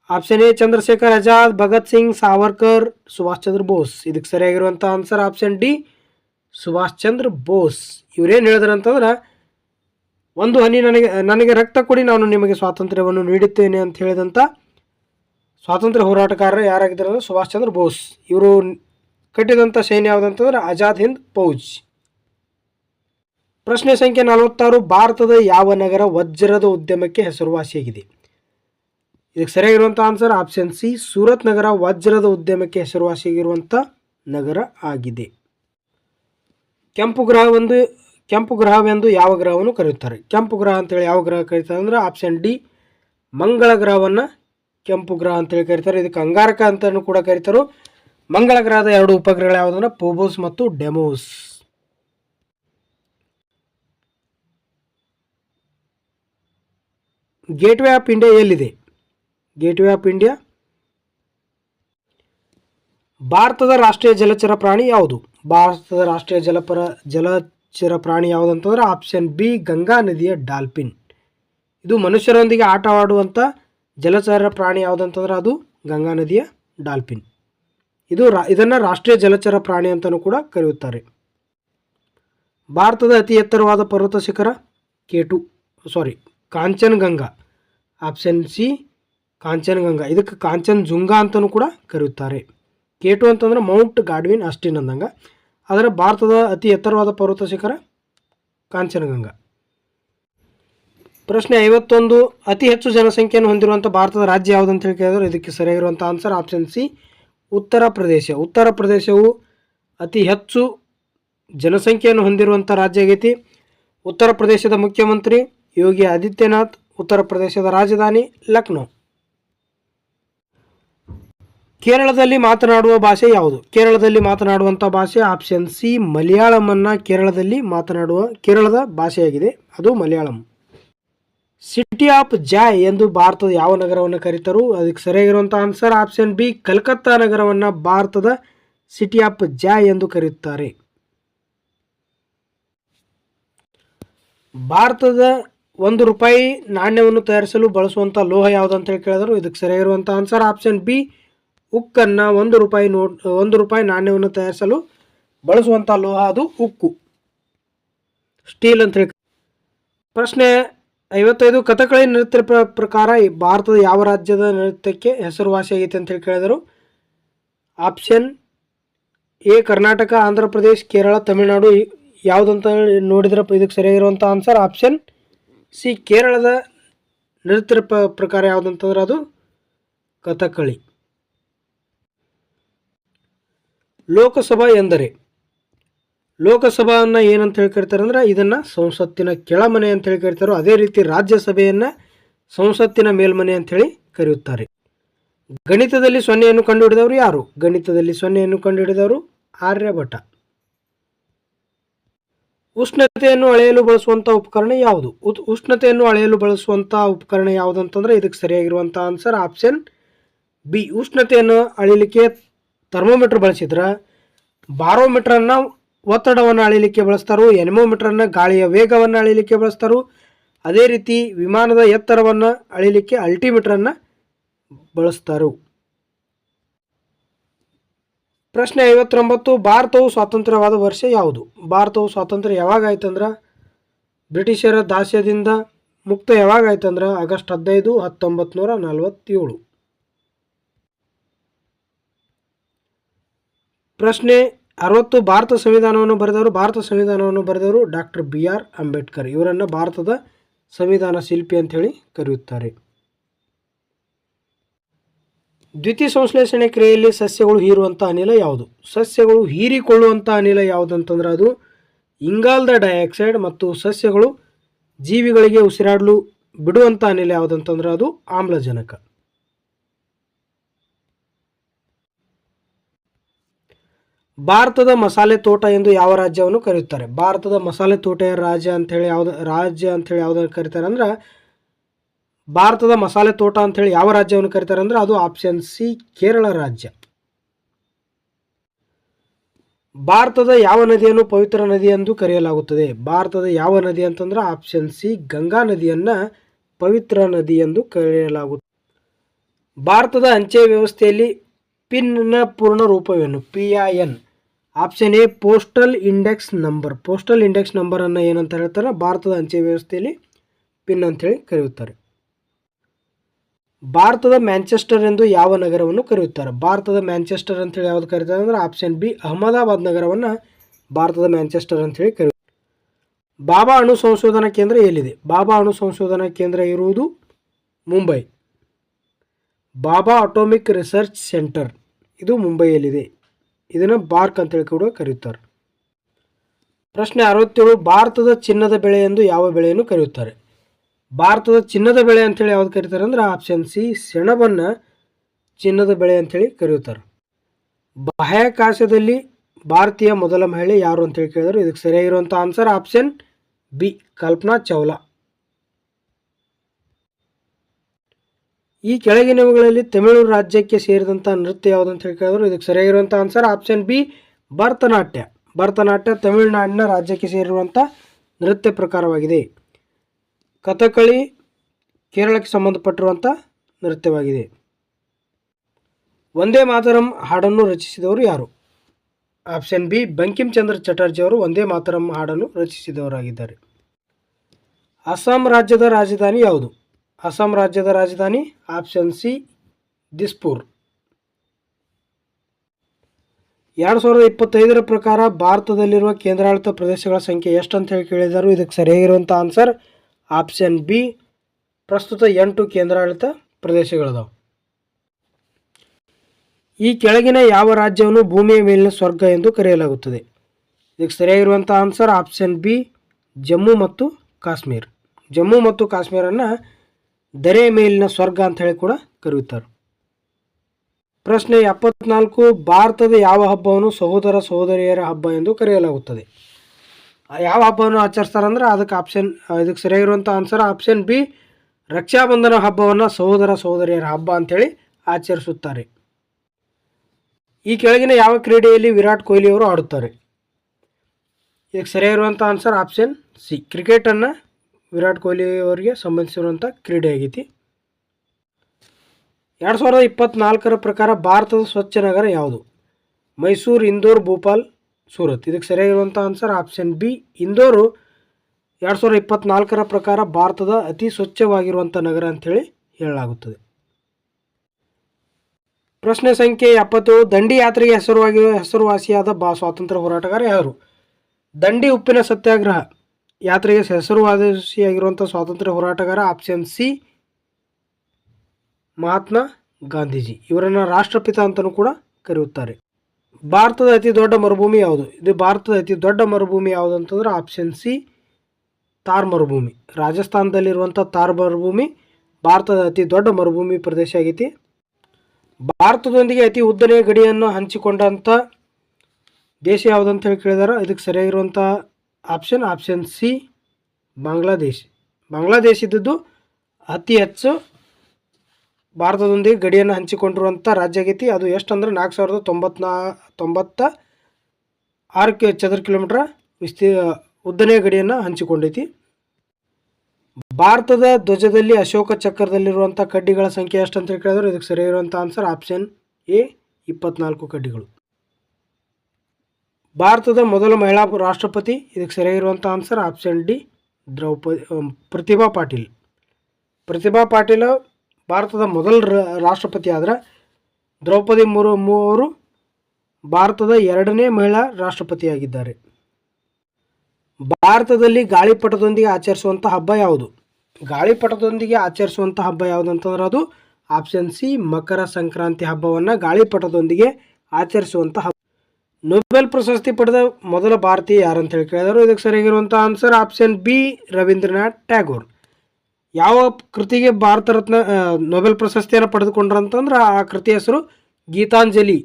Option A, Chandrashekhar Azad, Bhagat Singh, Savarkar, Subhash Chandra Bose. ಇದಕ್ಕೆ ಸರಿಯಾಗಿರುವಂಥ answer option D, Subhash Chandra Bose. ಇವರೇನು ಹೇಳಿದ್ರು ಅಂತಂದ್ರೆ ಒಂದು ಹನಿ ನನಗೆ ನನಗೆ ರಕ್ತ ಕೊಡಿ, ನಾನು ನಿಮಗೆ ಸ್ವಾತಂತ್ರ್ಯವನ್ನು ನೀಡುತ್ತೇನೆ ಅಂತ ಹೇಳಿದಂಥ ಸ್ವಾತಂತ್ರ್ಯ ಹೋರಾಟಗಾರರು ಯಾರಾಗಿದ್ದಾರೆ ಅಂದರೆ ಸುಭಾಷ್ ಚಂದ್ರ ಬೋಸ್. ಇವರು ಕಟ್ಟಿದಂಥ ಸೈನ್ಯ ಯಾವುದಂತಂದ್ರೆ ಆಜಾದ್ ಹಿಂದ್ ಫೌಜ್. ಪ್ರಶ್ನೆ ಸಂಖ್ಯೆ ನಲವತ್ತಾರು, ಭಾರತದ ಯಾವ ನಗರ ವಜ್ರದ ಉದ್ಯಮಕ್ಕೆ ಹೆಸರುವಾಸಿಯಾಗಿದೆ? ಇದಕ್ಕೆ ಸರಿಯಾಗಿರುವಂಥ ಆನ್ಸರ್ ಆಪ್ಷನ್ ಸಿ ಸೂರತ್ ನಗರ ವಜ್ರದ ಉದ್ಯಮಕ್ಕೆ ಹೆಸರುವಾಸಿಯಾಗಿರುವಂಥ ನಗರ ಆಗಿದೆ. ಕೆಂಪು ಗ್ರಹವೆಂದು ಕೆಂಪು ಗ್ರಹವೆಂದು ಯಾವ ಗ್ರಹವನ್ನು ಕರೆಯುತ್ತಾರೆ? ಕೆಂಪು ಗ್ರಹ ಅಂತೇಳಿ ಯಾವ ಗ್ರಹ ಕರೀತಾರೆ ಅಂದರೆ ಆಪ್ಷನ್ ಡಿ ಮಂಗಳ ಗ್ರಹವನ್ನು ಕೆಂಪು ಗ್ರಹ ಅಂತೇಳಿ ಕರೀತಾರೆ. ಇದಕ್ಕೆ ಅಂಗಾರಕ ಅಂತಲೂ ಕೂಡ ಕರೀತಾರೆ. ಮಂಗಳ ಗ್ರಹದ ಎರಡು ಉಪಗ್ರಹಗಳು ಯಾವುದಂದ್ರೆ ಪೋಬೋಸ್ ಮತ್ತು ಡೆಮೋಸ್. ಗೇಟ್ವೇ ಆಫ್ ಇಂಡಿಯಾ ಎಲ್ಲಿದೆ? ಗೇಟ್ವೇ ಆಫ್ ಇಂಡಿಯಾ ಭಾರತದ ರಾಷ್ಟ್ರೀಯ ಜಲಚರ ಪ್ರಾಣಿ ಯಾವುದು? ಭಾರತದ ರಾಷ್ಟ್ರೀಯ ಜಲಪರ ಜಲಚರ ಪ್ರಾಣಿ ಯಾವುದು ಅಂತಂದ್ರೆ ಆಪ್ಷನ್ ಬಿ ಗಂಗಾ ನದಿಯ ಡಾಲ್ಫಿನ್. ಇದು ಮನುಷ್ಯರೊಂದಿಗೆ ಆಟವಾಡುವಂಥ ಜಲಚರ ಪ್ರಾಣಿ ಯಾವುದಂತಂದ್ರೆ ಅದು ಗಂಗಾ ನದಿಯ ಡಾಲ್ಫಿನ್. ಇದು ರಾ, ಇದನ್ನು ರಾಷ್ಟ್ರೀಯ ಜಲಚರ ಪ್ರಾಣಿ ಅಂತಲೂ ಕೂಡ ಕರೆಯುತ್ತಾರೆ. ಭಾರತದ ಅತಿ ಎತ್ತರವಾದ ಪರ್ವತ ಶಿಖರ K two sorry Kanchenjunga. Option C Kanchenjunga. ಇದಕ್ಕೆ ಕಾಂಚನ್ ಜುಂಗಾ ಅಂತಲೂ ಕೂಡ ಕರೆಯುತ್ತಾರೆ. ಕೇಟು ಅಂತಂದ್ರೆ ಮೌಂಟ್ ಗಾಡ್ವಿನ್ ಅಷ್ಟಿನ್ ಅಂದಂಗೆ ಆದರೆ ಭಾರತದ ಅತಿ ಎತ್ತರವಾದ ಪರ್ವತ ಶಿಖರ ಕಾಂಚನಗಂಗಾ. ಪ್ರಶ್ನೆ ಐವತ್ತೊಂದು, ಅತಿ ಹೆಚ್ಚು ಜನಸಂಖ್ಯೆಯನ್ನು ಹೊಂದಿರುವಂಥ ಭಾರತದ ರಾಜ್ಯ ಯಾವುದು ಅಂತ ಹೇಳಿ ಕೇಳಿದ್ರೆ ಇದಕ್ಕೆ ಸರಿಯಾಗಿರುವಂಥ answer option C Uttar Pradesh. ಉತ್ತರ ಪ್ರದೇಶವು ಅತಿ ಹೆಚ್ಚು ಜನಸಂಖ್ಯೆಯನ್ನು ಹೊಂದಿರುವಂಥ ರಾಜ್ಯ ಆಗೈತಿ. ಉತ್ತರ ಪ್ರದೇಶದ ಮುಖ್ಯಮಂತ್ರಿ ಯೋಗಿ ಆದಿತ್ಯನಾಥ್, ಉತ್ತರ ಪ್ರದೇಶದ ರಾಜಧಾನಿ ಲಕ್ನೋ. ಕೇರಳದಲ್ಲಿ ಮಾತನಾಡುವ ಭಾಷೆ ಯಾವುದು? ಕೇರಳದಲ್ಲಿ ಮಾತನಾಡುವಂಥ ಭಾಷೆ ಆಪ್ಷನ್ ಸಿ ಮಲಯಾಳಮನ್ನು ಕೇರಳದಲ್ಲಿ ಮಾತನಾಡುವ, ಕೇರಳದ ಭಾಷೆಯಾಗಿದೆ. ಅದು ಮಲಯಾಳಂ. ಸಿಟಿ ಆಫ್ ಜಾಯ್ ಎಂದು ಭಾರತದ ಯಾವ ನಗರವನ್ನು ಕರೀತಾರೋ? ಅದಕ್ಕೆ ಸರಿಯಾಗಿರುವಂಥ ಆನ್ಸರ್ ಆಪ್ಷನ್ ಬಿ ಕಲ್ಕತ್ತಾ ನಗರವನ್ನು ಭಾರತದ ಸಿಟಿ ಆಫ್ ಜಾಯ್ ಎಂದು ಕರೆಯುತ್ತಾರೆ ಭಾರತದ ಒಂದು ರೂಪಾಯಿ ನಾಣ್ಯವನ್ನು ತಯಾರಿಸಲು ಬಳಸುವಂಥ ಲೋಹ ಯಾವುದು ಅಂತ ಹೇಳಿ ಕೇಳಿದ್ರು? ಇದಕ್ಕೆ ಸರಿಯಾಗಿರುವಂಥ ಆನ್ಸರ್ ಆಪ್ಷನ್ ಬಿ ಉಕ್ಕನ್ನು ಒಂದು ರೂಪಾಯಿ ನೋಟ್ ಒಂದು ರೂಪಾಯಿ ನಾಣ್ಯವನ್ನು ತಯಾರಿಸಲು ಬಳಸುವಂಥ ಲೋಹ ಅದು ಉಕ್ಕು. ಸ್ಟೀಲ್ ಅಂತ ಹೇಳಿ ಪ್ರಶ್ನೆ ಐವತ್ತೈದು, ಕಥಕಳಿ ನೃತ್ಯ ಪ್ರ, ಪ್ರಕಾರ ಭಾರತದ ಯಾವ ರಾಜ್ಯದ ನೃತ್ಯಕ್ಕೆ ಹೆಸರುವಾಸಿಯಾಗೈತೆ ಅಂತ ಹೇಳಿ ಕೇಳಿದರು. ಆಪ್ಷನ್ ಎ, ಕರ್ನಾಟಕ, ಆಂಧ್ರ ಪ್ರದೇಶ್, ಕೇರಳ, ತಮಿಳುನಾಡು ಯಾವುದಂತ ನೋಡಿದ್ರೆ ಇದಕ್ಕೆ ಸರಿಯಾಗಿರುವಂಥ ಆನ್ಸರ್ ಆಪ್ಷನ್ ಸಿ, ಕೇರಳದ ನೃತ್ಯ ಪ್ರಕಾರ ಯಾವುದಂತಂದ್ರೆ ಅದು ಕಥಕಳಿ. ಲೋಕಸಭಾ ಎಂದರೆ? ಲೋಕಸಭಾವನ್ನು ಏನಂತ ಹೇಳಿ ಕರಿತಾರೆ ಅಂದ್ರೆ ಇದನ್ನು ಸಂಸತ್ತಿನ ಕೆಳಮನೆ ಅಂತ ಹೇಳಿ ಕರಿತಾರೋ ಅದೇ ರೀತಿ ರಾಜ್ಯಸಭೆಯನ್ನು ಸಂಸತ್ತಿನ ಮೇಲ್ಮನೆ ಅಂಥೇಳಿ ಕರೆಯುತ್ತಾರೆ. ಗಣಿತದಲ್ಲಿ ಸೊನ್ನೆಯನ್ನು ಕಂಡುಹಿಡಿದವರು ಯಾರು? ಗಣಿತದಲ್ಲಿ ಸೊನ್ನೆಯನ್ನು ಕಂಡುಹಿಡಿದವರು ಆರ್ಯಭಟ. ಉಷ್ಣತೆಯನ್ನು ಅಳೆಯಲು ಬಳಸುವಂಥ ಉಪಕರಣ ಯಾವುದು? ಉಷ್ಣತೆಯನ್ನು ಅಳೆಯಲು ಬಳಸುವಂಥ ಉಪಕರಣ ಯಾವುದು ಅಂತಂದ್ರೆ ಇದಕ್ಕೆ ಸರಿಯಾಗಿರುವಂಥ ಆನ್ಸರ್ ಆಪ್ಷನ್ ಬಿ ಉಷ್ಣತೆಯನ್ನು ಅಳಿಲಿಕ್ಕೆ ಥರ್ಮೋಮೀಟರ್ ಬಳಸಿದ್ರೆ ಬಾರೋಮೀಟ್ರನ್ನು ಒತ್ತಡವನ್ನು ಅಳಿಲಿಕ್ಕೆ ಬಳಸ್ತಾರೋ, ಎನಿಮೋಮೀಟ್ರನ್ನು ಗಾಳಿಯ ವೇಗವನ್ನು ಅಳಿಲಿಕ್ಕೆ ಬಳಸ್ತಾರು. ಅದೇ ರೀತಿ ವಿಮಾನದ ಎತ್ತರವನ್ನು ಅಳಿಲಿಕ್ಕೆ ಅಲ್ಟಿಮೀಟ್ರನ್ನು ಬಳಸ್ತಾರು. ಪ್ರಶ್ನೆ ಐವತ್ತೊಂಬತ್ತು, ಭಾರತವು ಸ್ವಾತಂತ್ರ್ಯವಾದ ವರ್ಷ ಯಾವುದು? ಭಾರತವು ಸ್ವಾತಂತ್ರ್ಯ ಯಾವಾಗ ಆಯ್ತಂದ್ರೆ ಬ್ರಿಟಿಷರ ದಾಸ್ಯದಿಂದ ಮುಕ್ತ ಯಾವಾಗ ಆಯ್ತಂದ್ರೆ ಆಗಸ್ಟ್ ಹದಿನೈದು ಹತ್ತೊಂಬತ್ತು ನೂರ ನಲವತ್ತೇಳು. ಪ್ರಶ್ನೆ ಅರವತ್ತು ಭಾರತ ಸಂವಿಧಾನವನ್ನು ಬರೆದವರು, ಭಾರತ ಸಂವಿಧಾನವನ್ನು ಬರೆದವರು ಡಾಕ್ಟರ್ ಬಿ ಆರ್ ಅಂಬೇಡ್ಕರ್. ಇವರನ್ನು ಭಾರತದ ಸಂವಿಧಾನ ಶಿಲ್ಪಿ ಅಂತ ಹೇಳಿ ಕರೆಯುತ್ತಾರೆ. ದ್ವಿತೀಯ ಸಂಶ್ಲೇಷಣೆ ಕ್ರಿಯೆಯಲ್ಲಿ ಸಸ್ಯಗಳು ಹೀರುವಂಥ ಅನಿಲ ಯಾವುದು? ಸಸ್ಯಗಳು ಹೀರಿಕೊಳ್ಳುವಂಥ ಅನಿಲ ಯಾವುದಂತಂದ್ರೆ ಅದು ಇಂಗಾಲದ ಡೈಆಕ್ಸೈಡ್ ಮತ್ತು ಸಸ್ಯಗಳು ಜೀವಿಗಳಿಗೆ ಉಸಿರಾಡಲು ಬಿಡುವಂಥ ಅನಿಲ ಯಾವುದಂತಂದ್ರೆ ಅದು ಆಮ್ಲಜನಕ. ಭಾರತದ ಮಸಾಲೆ ತೋಟ ಎಂದು ಯಾವ ರಾಜ್ಯವನ್ನು ಕರೆಯುತ್ತಾರೆ? ಭಾರತದ ಮಸಾಲೆ ತೋಟ ರಾಜ್ಯ ಅಂತೇಳಿ ಯಾವ್ದು, ರಾಜ್ಯ ಅಂತೇಳಿ ಯಾವುದನ್ನು ಕರೀತಾರೆ ಅಂದ್ರೆ, ಭಾರತದ ಮಸಾಲೆ ತೋಟ ಅಂತೇಳಿ ಯಾವ ರಾಜ್ಯವನ್ನು ಕರೀತಾರೆ ಅಂದ್ರೆ ಅದು ಆಪ್ಷನ್ ಸಿ ಕೇರಳ ರಾಜ್ಯ. ಭಾರತದ ಯಾವ ನದಿಯನ್ನು ಪವಿತ್ರ ನದಿ ಎಂದು ಕರೆಯಲಾಗುತ್ತದೆ? ಭಾರತದ ಯಾವ ನದಿ ಅಂತಂದ್ರೆ ಆಪ್ಷನ್ ಸಿ ಗಂಗಾ ನದಿಯನ್ನು ಪವಿತ್ರ ನದಿ ಎಂದು ಕರೆಯಲಾಗುತ್ತದೆ. ಭಾರತದ ಅಂಚೆ ವ್ಯವಸ್ಥೆಯಲ್ಲಿ ಪಿನ್ನ ಪೂರ್ಣ ರೂಪವೇನು? P I N option A, postal index number. Postal index ನಂಬರನ್ನು ಏನಂತ ಹೇಳ್ತಾರೆ? ಭಾರತದ ಅಂಚೆ ವ್ಯವಸ್ಥೆಯಲ್ಲಿ ಪಿನ್ ಅಂಥೇಳಿ ಕರೆಯುತ್ತಾರೆ. ಭಾರತದ ಮ್ಯಾಂಚೆಸ್ಟರ್ ಎಂದು ಯಾವ ನಗರವನ್ನು ಕರೆಯುತ್ತಾರೆ? ಭಾರತದ ಮ್ಯಾಂಚೆಸ್ಟರ್ ಅಂತೇಳಿ ಯಾವುದು ಕರೀತಾರೆ ಅಂದ್ರೆ ಆಪ್ಷನ್ ಬಿ, ಅಹಮದಾಬಾದ್ ನಗರವನ್ನು ಭಾರತದ ಮ್ಯಾಂಚೆಸ್ಟರ್ ಅಂತೇಳಿ ಕರೆಯುತ್ತಾರೆ. ಬಾಬಾ ಅಣು ಸಂಶೋಧನಾ ಕೇಂದ್ರ ಎಲ್ಲಿದೆ? ಬಾಬಾ ಅಣು ಸಂಶೋಧನಾ ಕೇಂದ್ರ ಇರುವುದು Mumbai. Bhabha atomic research centre. ಇದು ಮುಂಬೈಯಲ್ಲಿದೆ. ಇದನ್ನು ಬಾರ್ಕ್ ಅಂತೇಳಿ ಕೂಡ ಕರೆಯುತ್ತಾರೆ ಪ್ರಶ್ನೆ ಅರವತ್ತೇಳು, ಭಾರತದ ಚಿನ್ನದ ಬೆಳೆ ಎಂದು ಯಾವ ಬೆಳೆಯನ್ನು ಕರೆಯುತ್ತಾರೆ? ಭಾರತದ ಚಿನ್ನದ ಬೆಳೆ ಅಂತೇಳಿ ಯಾವ್ದು ಕರೀತಾರೆ ಅಂದ್ರೆ ಆಪ್ಷನ್ ಸಿ, ಸೆಣಬನ್ನು ಚಿನ್ನದ ಬೆಳೆ ಅಂತೇಳಿ ಕರೆಯುತ್ತಾರೆ. ಬಾಹ್ಯಾಕಾಶದಲ್ಲಿ ಭಾರತೀಯ ಮೊದಲ ಮಹಿಳೆ ಯಾರು ಅಂತೇಳಿ ಕೇಳಿದ್ರು ಇದಕ್ಕೆ ಸರಿಯಾಗಿರುವಂಥ answer option B, Kalpana Chawla. ಈ ಕೆಳಗಿನವುಗಳಲ್ಲಿ ತಮಿಳು ರಾಜ್ಯಕ್ಕೆ ಸೇರಿದಂಥ ನೃತ್ಯ ಯಾವುದು ಅಂತ ಹೇಳಿ ಕೇಳಿದ್ರು ಇದಕ್ಕೆ ಸರಿಯಾಗಿರುವಂಥ answer option B Bharatanatyam. Bharatanatyam ತಮಿಳುನಾಡಿನ ರಾಜ್ಯಕ್ಕೆ ಸೇರಿರುವಂಥ ನೃತ್ಯ ಪ್ರಕಾರವಾಗಿದೆ. ಕಥಕಳಿ ಕೇರಳಕ್ಕೆ ಸಂಬಂಧಪಟ್ಟಿರುವಂಥ ನೃತ್ಯವಾಗಿದೆ. ಒಂದೇ ಮಾತರಂ ಹಾಡನ್ನು ರಚಿಸಿದವರು ಯಾರು? ಆಪ್ಷನ್ ಬಿ ಬಂಕಿಂ ಚಂದ್ರ ಚಟರ್ಜಿ ಅವರು ಒಂದೇ ಮಾತರಂ ಹಾಡನ್ನು ರಚಿಸಿದವರಾಗಿದ್ದಾರೆ. ಅಸ್ಸಾಂ ರಾಜ್ಯದ ರಾಜಧಾನಿ ಯಾವುದು? ಅಸ್ಸಾಂ ರಾಜ್ಯದ ರಾಜಧಾನಿ, ಆಪ್ಷನ್ ಸಿ, ದಿಸ್ಪುರ್. ಎರಡು ಸಾವಿರದ ಇಪ್ಪತ್ತೈದರ ಪ್ರಕಾರ ಭಾರತದಲ್ಲಿರುವ ಕೇಂದ್ರಾಡಳಿತ ಪ್ರದೇಶಗಳ ಸಂಖ್ಯೆ ಎಷ್ಟು ಅಂತ ಹೇಳಿ ಕೇಳಿದರು ಇದಕ್ಕೆ ಸರಿಯಾಗಿರುವಂಥ ಆನ್ಸರ್ ಆಪ್ಷನ್ ಬಿ, ಪ್ರಸ್ತುತ ಎಂಟು ಕೇಂದ್ರಾಡಳಿತ ಪ್ರದೇಶಗಳದಾವೆ. ಈ ಕೆಳಗಿನ ಯಾವ ರಾಜ್ಯವನ್ನು ಭೂಮಿಯ ಮೇಲಿನ ಸ್ವರ್ಗ ಎಂದು ಕರೆಯಲಾಗುತ್ತದೆ? ಇದಕ್ಕೆ ಸರಿಯಾಗಿರುವಂಥ ಆನ್ಸರ್ ಆಪ್ಷನ್ ಬಿ, ಜಮ್ಮು ಮತ್ತು ಕಾಶ್ಮೀರ್. ಜಮ್ಮು ಮತ್ತು ಕಾಶ್ಮೀರನ್ನು ದರೆ ಮೇಲಿನ ಸ್ವರ್ಗ ಅಂತ ಹೇಳಿ ಕೂಡ ಕರೆಯುತ್ತಾರೆ. ಪ್ರಶ್ನೆ ಎಪ್ಪತ್ನಾಲ್ಕು, ಭಾರತದ ಯಾವ ಹಬ್ಬವನ್ನು ಸಹೋದರ ಸಹೋದರಿಯರ ಹಬ್ಬ ಎಂದು ಕರೆಯಲಾಗುತ್ತದೆ? ಯಾವ ಹಬ್ಬವನ್ನು ಆಚರಿಸ್ತಾರೆ ಅಂದ್ರೆ ಅದಕ್ಕೆ ಆಪ್ಷನ್ ಇದಕ್ಕೆ ಸರಿಯಾಗಿರುವಂಥ ಆನ್ಸರ್ ಆಪ್ಷನ್ ಬಿ ರಕ್ಷಾಬಂಧನ ಹಬ್ಬವನ್ನು ಸಹೋದರ ಸಹೋದರಿಯರ ಹಬ್ಬ ಅಂಥೇಳಿ ಆಚರಿಸುತ್ತಾರೆ. ಈ ಕೆಳಗಿನ ಯಾವ ಕ್ರೀಡೆಯಲ್ಲಿ ವಿರಾಟ್ ಕೊಹ್ಲಿ ಅವರು ಆಡುತ್ತಾರೆ? ಇದಕ್ಕೆ ಸರಿಯಾಗಿರುವಂಥ ಆನ್ಸರ್ ಆಪ್ಷನ್ ಸಿ ಕ್ರಿಕೆಟನ್ನು ವಿರಾಟ್ ಕೊಹ್ಲಿ ಅವರಿಗೆ ಸಂಬಂಧಿಸಿರುವಂಥ ಕ್ರೀಡೆ ಆಗೈತಿ. ಎರಡು ಸಾವಿರದ ಇಪ್ಪತ್ತ್ನಾಲ್ಕರ ಪ್ರಕಾರ ಭಾರತದ ಸ್ವಚ್ಛ ನಗರ ಯಾವುದು? ಮೈಸೂರು, ಇಂದೋರ್, ಭೋಪಾಲ್, ಸೂರತ್. ಇದಕ್ಕೆ ಸರಿಯಾಗಿರುವಂಥ ಆನ್ಸರ್ ಆಪ್ಷನ್ ಬಿ ಇಂದೋರು ಎರಡು ಸಾವಿರದ ಇಪ್ಪತ್ತ್ನಾಲ್ಕರ ಪ್ರಕಾರ ಭಾರತದ ಅತಿ ಸ್ವಚ್ಛವಾಗಿರುವಂಥ ನಗರ ಅಂಥೇಳಿ ಹೇಳಲಾಗುತ್ತದೆ. ಪ್ರಶ್ನೆ ಸಂಖ್ಯೆ ಎಪ್ಪತ್ತೇಳು. ದಂಡಿ ಯಾತ್ರೆಗೆ ಹೆಸರುವಾಗಿ ಹೆಸರುವಾಸಿಯಾದ ಬಾ, ಸ್ವಾತಂತ್ರ್ಯ ಹೋರಾಟಗಾರ ಯಾರು? ದಂಡಿ ಉಪ್ಪಿನ ಸತ್ಯಾಗ್ರಹ. ಯಾತ್ರೆಗೆ ಹೆಸರುವಾಸಿಯಾಗಿರುವಂಥ ಸ್ವಾತಂತ್ರ್ಯ ಹೋರಾಟಗಾರ ಆಪ್ಷನ್ ಸಿ, ಮಹಾತ್ಮ ಗಾಂಧೀಜಿ. ಇವರನ್ನು ರಾಷ್ಟ್ರಪಿತ ಅಂತಲೂ ಕೂಡ ಕರೆಯುತ್ತಾರೆ. ಭಾರತದ ಅತಿ ದೊಡ್ಡ ಮರುಭೂಮಿ ಯಾವುದು? ಇದು ಭಾರತದ ಅತಿ ದೊಡ್ಡ ಮರುಭೂಮಿ ಯಾವುದು ಅಂತಂದ್ರೆ ಆಪ್ಷನ್ ಸಿ, ತಾರ್ ಮರುಭೂಮಿ. ರಾಜಸ್ಥಾನದಲ್ಲಿರುವಂಥ ತಾರ್ ಮರುಭೂಮಿ ಭಾರತದ ಅತಿ ದೊಡ್ಡ ಮರುಭೂಮಿ ಪ್ರದೇಶ ಆಗೈತಿ. ಭಾರತದೊಂದಿಗೆ ಅತಿ ಉದ್ದನೆಯ ಗಡಿಯನ್ನು ಹಂಚಿಕೊಂಡಂಥ ದೇಶ ಯಾವುದಂತ ಹೇಳಿ ಕೇಳಿದಾರೆ? ಇದಕ್ಕೆ ಸರಿಯಾಗಿರುವಂಥ option option C, Bangladesh. Bangladesh ಇದ್ದದ್ದು ಅತಿ ಹೆಚ್ಚು ಭಾರತದೊಂದಿಗೆ ಗಡಿಯನ್ನು ಹಂಚಿಕೊಂಡಿರುವಂಥ ರಾಜ್ಯ ಆಗೈತಿ ಅದು ಎಷ್ಟು ಅಂದ್ರೆ ನಾಲ್ಕು ಸಾವಿರದ ತೊಂಬತ್ನಾ, ತೊಂಬತ್ತ ಆರು ಕೆ ಚದರ ಕಿಲೋಮೀಟ್ರ್ ವಿಸ್ತೀ, ಉದ್ದನೆಯ ಗಡಿಯನ್ನು ಹಂಚಿಕೊಂಡೈತಿ. ಭಾರತದ ಧ್ವಜದಲ್ಲಿ ಅಶೋಕ ಚಕ್ರದಲ್ಲಿರುವಂಥ ಕಡ್ಡಿಗಳ ಸಂಖ್ಯೆ ಎಷ್ಟು ಅಂತ ಕೇಳಿದ್ರೆ ಇದಕ್ಕೆ ಸರಿಯಿರುವಂಥ ಆನ್ಸರ್ ಆಪ್ಷನ್ ಎ, ಇಪ್ಪತ್ನಾಲ್ಕು ಕಡ್ಡಿಗಳು. ಭಾರತದ ಮೊದಲ ಮಹಿಳಾ ರಾಷ್ಟ್ರಪತಿ. ಇದಕ್ಕೆ ಸರಿಯಾಗಿರುವಂಥ answer option D Draupadi Pratibha Patil. Pratibha Patil ಭಾರತದ ಮೊದಲ ರಾಷ್ಟ್ರಪತಿ ಆದ್ರೆ ದ್ರೌಪದಿ ಮುರ್ಮು ಅವರು ಭಾರತದ ಎರಡನೇ ಮಹಿಳಾ ರಾಷ್ಟ್ರಪತಿಯಾಗಿದ್ದಾರೆ. ಭಾರತದಲ್ಲಿ ಗಾಳಿಪಟದೊಂದಿಗೆ ಆಚರಿಸುವಂಥ ಹಬ್ಬ ಯಾವುದು? ಗಾಳಿಪಟದೊಂದಿಗೆ ಆಚರಿಸುವಂಥ ಹಬ್ಬ ಯಾವುದು ಅಂತಂದ್ರೆ ಅದು ಆಪ್ಷನ್ ಸಿ ಮಕರ ಸಂಕ್ರಾಂತಿ ಹಬ್ಬವನ್ನು ಗಾಳಿಪಟದೊಂದಿಗೆ ಆಚರಿಸುವಂಥ ಹಬ್ಬ. ನೊಬೆಲ್ ಪ್ರಶಸ್ತಿ ಪಡೆದ ಮೊದಲ ಭಾರತೀಯ ಯಾರು ಅಂತ ಹೇಳಿ ಕೇಳಿದರು. ಇದಕ್ಕೆ ಸರಿಯಾಗಿರುವಂಥ answer option B Rabindranath Tagore. ಯಾವ ಕೃತಿಗೆ ಭಾರತ ರತ್ನ ನೊಬೆಲ್ ಪ್ರಶಸ್ತಿಯನ್ನು ಪಡೆದುಕೊಂಡ್ರಂತಂದ್ರೆ ಆ ಕೃತಿ ಹೆಸರು ಗೀತಾಂಜಲಿ.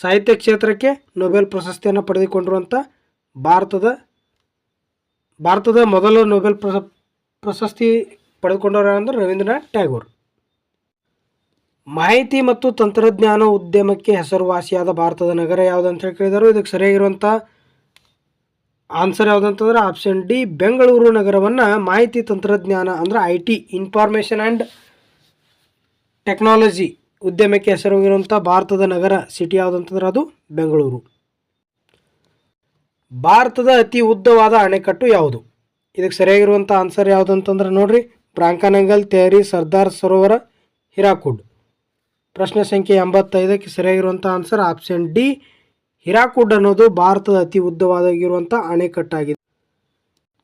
ಸಾಹಿತ್ಯ ಕ್ಷೇತ್ರಕ್ಕೆ ನೊಬೆಲ್ ಪ್ರಶಸ್ತಿಯನ್ನು ಪಡೆದುಕೊಂಡಿರುವಂಥ ಭಾರತದ ಭಾರತದ ಮೊದಲ ನೊಬೆಲ್ ಪ್ರಶ ಪ್ರಶಸ್ತಿ ಪಡೆದುಕೊಂಡವರು ಅಂದ್ರೆ ರವೀಂದ್ರನಾಥ್ ಟ್ಯಾಗೋರ್. ಮಾಹಿತಿ ಮತ್ತು ತಂತ್ರಜ್ಞಾನ ಉದ್ಯಮಕ್ಕೆ ಹೆಸರುವಾಸಿಯಾದ ಭಾರತದ ನಗರ ಯಾವುದು ಅಂತ ಹೇಳಿ ಕೇಳಿದರು? ಇದಕ್ಕೆ ಸರಿಯಾಗಿರುವಂಥ ಆನ್ಸರ್ ಯಾವುದಂತಂದ್ರೆ ಆಪ್ಷನ್ ಡಿ ಬೆಂಗಳೂರು ನಗರವನ್ನು ಮಾಹಿತಿ ತಂತ್ರಜ್ಞಾನ ಅಂದ್ರೆ I T information and technology ಉದ್ಯಮಕ್ಕೆ ಹೆಸರುವಂಥ ಭಾರತದ ನಗರ ಸಿಟಿ ಯಾವುದಂತಂದ್ರೆ ಅದು ಬೆಂಗಳೂರು. ಭಾರತದ ಅತಿ ಉದ್ದವಾದ ಅಣೆಕಟ್ಟು ಯಾವುದು? ಇದಕ್ಕೆ ಸರಿಯಾಗಿರುವಂಥ ಆನ್ಸರ್ ಯಾವುದಂತಂದ್ರೆ ನೋಡಿರಿ, ಪ್ರಾಂಕಾನಂಗಲ್, ತೇರಿ, ಸರ್ದಾರ್ ಸರೋವರ, ಹಿರಾಕುಡ್. ಪ್ರಶ್ನೆ ಸಂಖ್ಯೆ ಎಂಬತ್ತೈದಕ್ಕೆ ಸರಿಯಾಗಿರುವಂಥ ಆನ್ಸರ್ ಆಪ್ಷನ್ ಡಿ ಹಿರಾಕುಡ್ ಅನ್ನೋದು ಭಾರತದ ಅತಿ ಉದ್ದವಾದಾಗಿರುವಂಥ ಅಣೆಕಟ್ಟಾಗಿದೆ.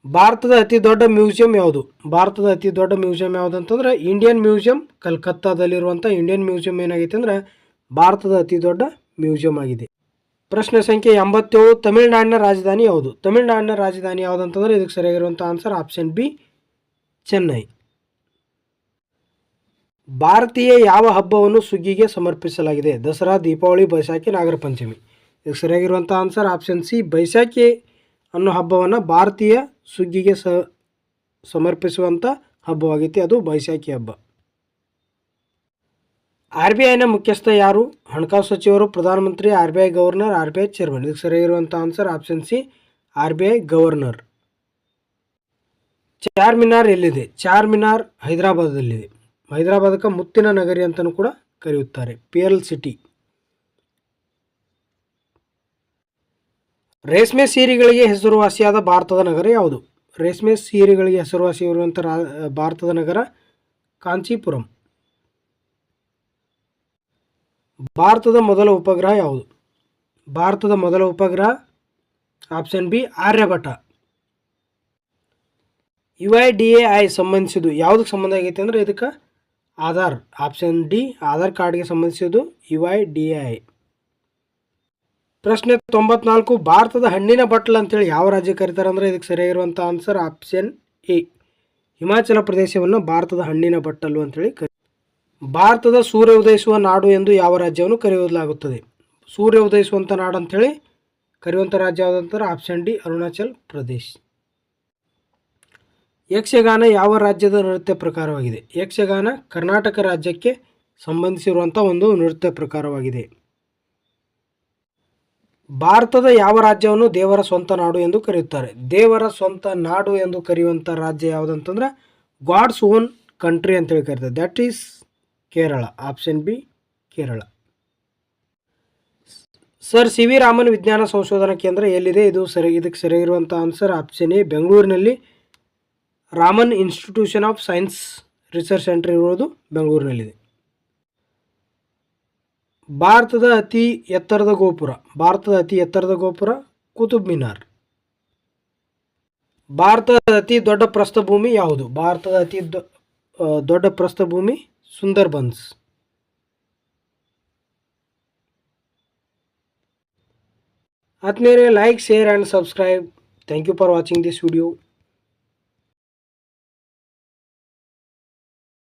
ಭಾರತದ ಅತಿ ದೊಡ್ಡ ಮ್ಯೂಸಿಯಂ ಯಾವುದು? ಭಾರತದ ಅತಿ ದೊಡ್ಡ ಮ್ಯೂಸಿಯಂ ಯಾವುದು ಅಂತಂದ್ರೆ ಇಂಡಿಯನ್ ಮ್ಯೂಸಿಯಂ, ಕಲ್ಕತ್ತಾದಲ್ಲಿರುವಂಥ ಇಂಡಿಯನ್ ಮ್ಯೂಸಿಯಂ ಏನಾಗೈತೆ ಅಂದರೆ ಭಾರತದ ಅತಿ ದೊಡ್ಡ ಮ್ಯೂಸಿಯಂ ಆಗಿದೆ. ಪ್ರಶ್ನೆ ಸಂಖ್ಯೆ ಎಂಬತ್ತೇಳು, ತಮಿಳುನಾಡಿನ ರಾಜಧಾನಿ ಯಾವುದು? ತಮಿಳುನಾಡಿನ ರಾಜಧಾನಿ ಯಾವುದು ಅಂತಂದ್ರೆ ಇದಕ್ಕೆ ಸರಿಯಾಗಿರುವಂಥ ಆನ್ಸರ್ ಆಪ್ಷನ್ ಬಿ ಚೆನ್ನೈ. ಭಾರತೀಯ ಯಾವ ಹಬ್ಬವನ್ನು ಸುಗ್ಗಿಗೆ ಸಮರ್ಪಿಸಲಾಗಿದೆ? ದಸರಾ, ದೀಪಾವಳಿ ಬೈಸಾಖಿ ನಾಗರ ಪಂಚಮಿ ಇದಕ್ಕೆ ಸರಿಯಾಗಿರುವಂಥ ಆನ್ಸರ್ ಆಪ್ಷನ್ ಸಿ ಬೈಸಾಖಿ ಅನ್ನೋ ಹಬ್ಬವನ್ನು ಭಾರತೀಯ ಸುಗ್ಗಿಗೆ ಸ, ಸಮರ್ಪಿಸುವಂಥ ಹಬ್ಬವಾಗೈತಿ ಅದು ಬೈಸಾಖಿ ಹಬ್ಬ. ಆರ್ ಬಿ ಐನ ಮುಖ್ಯಸ್ಥ ಯಾರು? ಹಣಕಾಸು ಸಚಿವರು, ಪ್ರಧಾನಮಂತ್ರಿ, R B I governor, R B I chairman. ಇದಕ್ಕೆ ಸರಿಯಾಗಿರುವಂಥ answer option C, R B I governor. Char Minar ಎಲ್ಲಿದೆ? ಚಾರ್ ಮಿನಾರ್ ಹೈದರಾಬಾದಲ್ಲಿದೆ ಹೈದರಾಬಾದಕ್ಕೆ ಮುತ್ತಿನ ನಗರಿ ಅಂತಲೂ ಕೂಡ ಕರೆಯುತ್ತಾರೆ. Pearl city. ರೇಷ್ಮೆ ಸೀರೆಗಳಿಗೆ ಹೆಸರುವಾಸಿಯಾದ ಭಾರತದ ನಗರ ಯಾವುದು? ರೇಷ್ಮೆ ಸೀರೆಗಳಿಗೆ ಹೆಸರುವಾಸಿಯಾಗಿರುವಂಥ ರಾ, ಭಾರತದ ನಗರ ಕಾಂಚೀಪುರಂ. ಭಾರತದ ಮೊದಲ ಉಪಗ್ರಹ ಯಾವುದು? ಭಾರತದ ಮೊದಲ ಉಪಗ್ರಹ option B Aryabhata. U I D A I ಸಂಬಂಧಿಸಿದ್ದು ಯಾವುದಕ್ಕೆ ಸಂಬಂಧ ಆಗೈತೆ ಅಂದರೆ ಇದಕ್ಕೆ ಆಧಾರ್ ಆಪ್ಷನ್ ಡಿ ಆಧಾರ್ ಕಾರ್ಡ್ಗೆ ಸಂಬಂಧಿಸಿದ್ದು ಯು ಐ ಡಿ ಐ ಪ್ರಶ್ನೆ ತೊಂಬತ್ನಾಲ್ಕು, ಭಾರತದ ಹಣ್ಣಿನ ಬಟ್ಲು ಅಂತೇಳಿ ಯಾವ ರಾಜ್ಯ ಕರೀತಾರೆ ಅಂದರೆ ಇದಕ್ಕೆ ಸರಿಯಾಗಿರುವಂಥ ಆನ್ಸರ್ ಆಪ್ಷನ್ ಎ ಹಿಮಾಚಲ ಪ್ರದೇಶವನ್ನು ಭಾರತದ ಹಣ್ಣಿನ ಬಟ್ಟಲು ಅಂತೇಳಿ ಕರಿ, ಭಾರತದ ಸೂರ್ಯ ಉದಯಿಸುವ ನಾಡು ಎಂದು ಯಾವ ರಾಜ್ಯವನ್ನು ಕರೆಯಲಾಗುತ್ತದೆ? ಸೂರ್ಯ ಉದಯಿಸುವಂಥ ನಾಡು ಅಂಥೇಳಿ ಕರೆಯುವಂಥ ರಾಜ್ಯ ಯಾವುದಂತಾರೆ ಆಪ್ಷನ್ ಡಿ ಅರುಣಾಚಲ್ ಪ್ರದೇಶ್. ಯಕ್ಷಗಾನ ಯಾವ ರಾಜ್ಯದ ನೃತ್ಯ ಪ್ರಕಾರವಾಗಿದೆ? ಯಕ್ಷಗಾನ ಕರ್ನಾಟಕ ರಾಜ್ಯಕ್ಕೆ ಸಂಬಂಧಿಸಿರುವಂಥ ಒಂದು ನೃತ್ಯ ಪ್ರಕಾರವಾಗಿದೆ. ಭಾರತದ ಯಾವ ರಾಜ್ಯವನ್ನು ದೇವರ ಸ್ವಂತ ನಾಡು ಎಂದು ಕರೆಯುತ್ತಾರೆ? ದೇವರ ಸ್ವಂತ ನಾಡು ಎಂದು ಕರೆಯುವಂಥ ರಾಜ್ಯ ಯಾವುದಂತಂದ್ರೆ ಗಾಡ್ಸ್ ಓನ್ ಕಂಟ್ರಿ ಅಂತೇಳಿ ಕರೀತಾರೆ. That is Kerala option B Kerala Sir C V Raman ವಿಜ್ಞಾನ ಸಂಶೋಧನಾ ಕೇಂದ್ರ ಎಲ್ಲಿದೆ? ಇದು ಸರಿ, ಇದಕ್ಕೆ ಸರಿಯಾಗಿರುವಂಥ ಆನ್ಸರ್ ಆಪ್ಷನ್ ಎ ಬೆಂಗಳೂರಿನಲ್ಲಿ Raman institution of science research centre ಇರೋದು ಬೆಂಗಳೂರಿನಲ್ಲಿದೆ. ಭಾರತದ ಅತಿ ಎತ್ತರದ ಗೋಪುರ, ಭಾರತದ ಅತಿ ಎತ್ತರದ ಗೋಪುರ ಕುತುಬ್ ಮಿನಾರ್. ಭಾರತದ ಅತಿ ದೊಡ್ಡ ಪ್ರಸ್ಥಭೂಮಿ ಯಾವುದು? ಭಾರತದ ಅತಿ ದೊಡ್ಡ ಪ್ರಸ್ಥಭೂಮಿ ಸುಂದರ್ಬನ್ಸ್. ಆದ್ಮೇಲೆ like share and subscribe thank you for watching this video